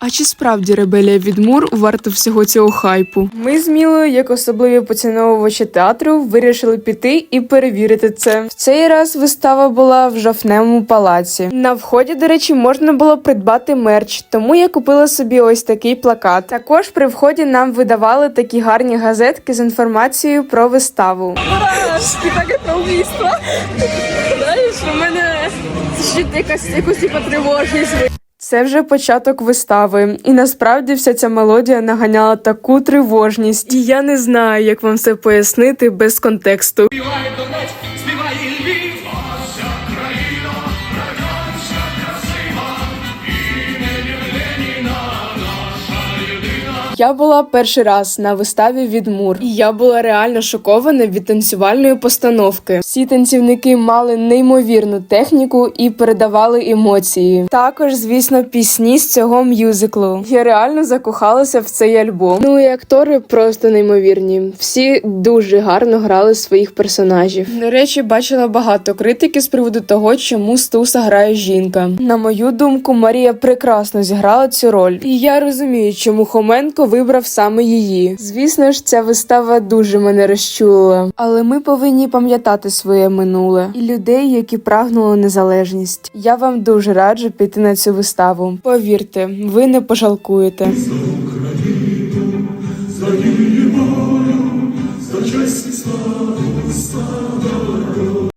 А чи справді ребелія від Мур варта всього цього хайпу? Ми з Мілою, як особливі поціновувачі театру, вирішили піти і перевірити це. В цей раз вистава була в жовтневому палаці. На вході, до речі, можна було придбати мерч, тому я купила собі ось такий плакат. Також при вході нам видавали такі гарні газетки з інформацією про виставу. Знаєш, у мене якась якусь типу тривожність. Це вже початок вистави, і насправді вся ця мелодія наганяла таку тривожність. І я не знаю, як вам це пояснити без контексту. Співає Донець, співає Львів, Я була перший раз на виставі від Мур, і я була реально шокована від танцювальної постановки. Всі танцівники мали неймовірну техніку і передавали емоції. Також, звісно, пісні з цього мюзиклу. Я реально закохалася в цей альбом. Ну і актори просто неймовірні. Всі дуже гарно грали своїх персонажів. До речі, бачила багато критики з приводу того, чому Стуса грає жінка. На мою думку, Марія прекрасно зіграла цю роль, і я розумію, чому Хоменко вибрав саме її. Звісно ж, ця вистава дуже мене розчулила. Але ми повинні пам'ятати своє минуле і людей, які прагнули незалежність. Я вам дуже раджу піти на цю виставу. Повірте, ви не пожалкуєте. За Україну, за Україну, за честь і славу, славу.